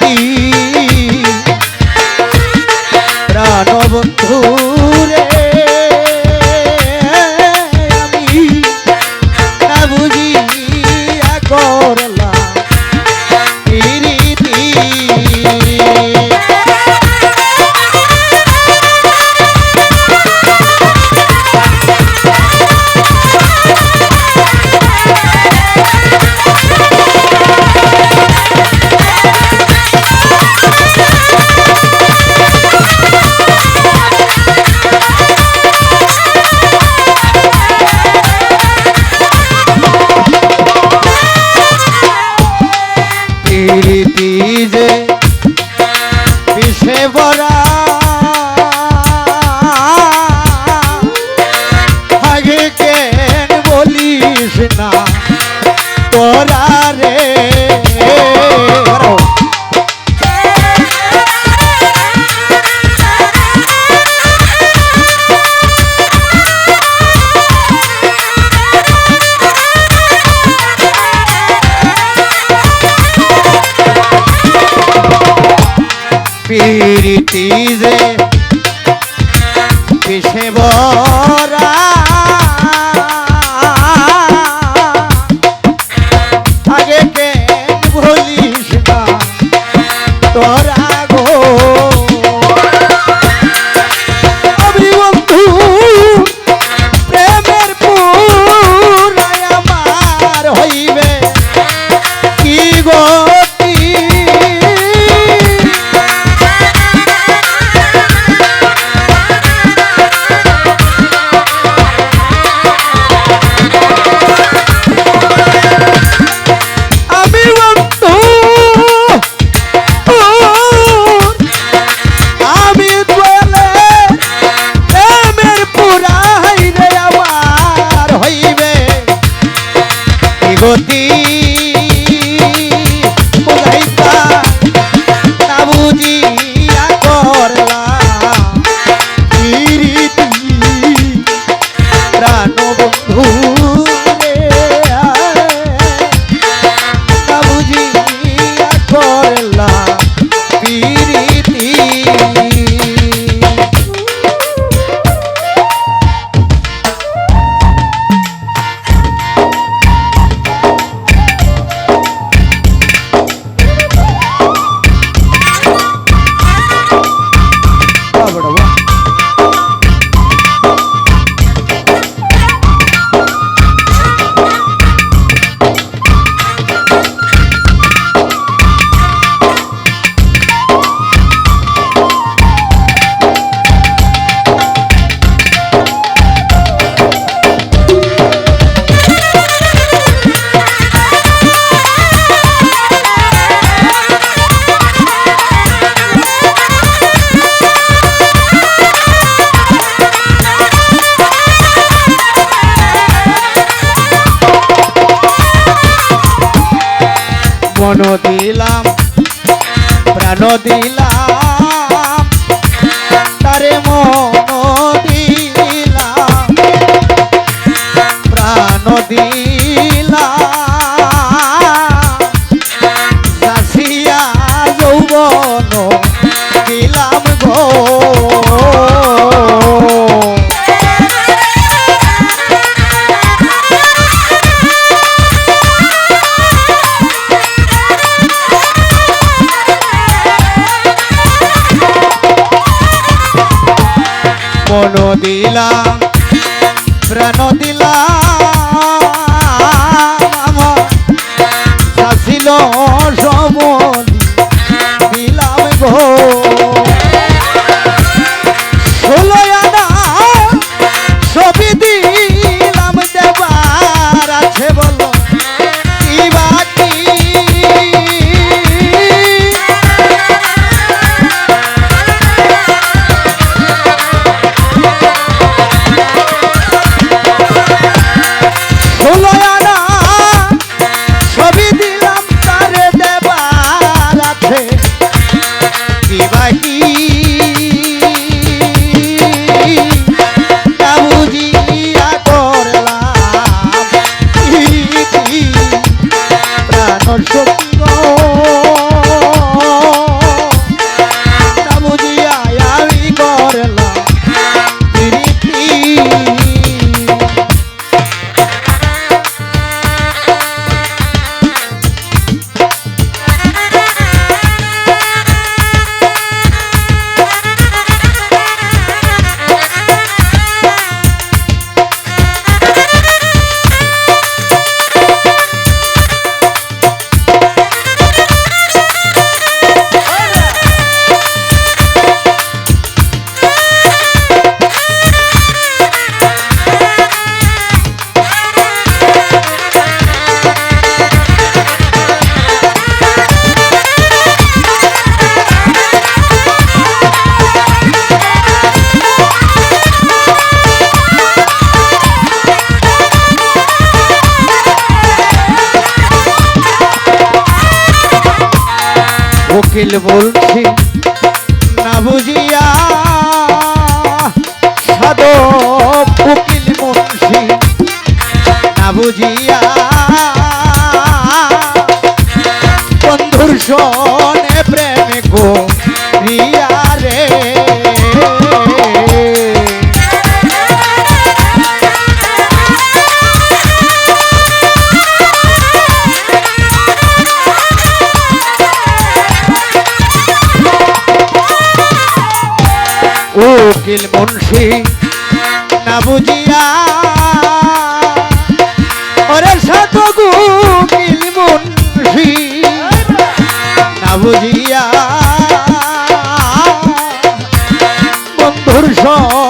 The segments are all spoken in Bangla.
ती তারে পিরিতি যে পিছে বরা মন দিলাম প্রাণ দিলাম। মন দিলাম প্রাণ উকিল বলছি না বুঝিয়া সাধক উকিল বলছি না বুঝিয়া উকিল মুন্সি না বুঝিয়া। ওরে সাত না বুঝিয়া। বন্ধুর সনে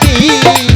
প্রীতি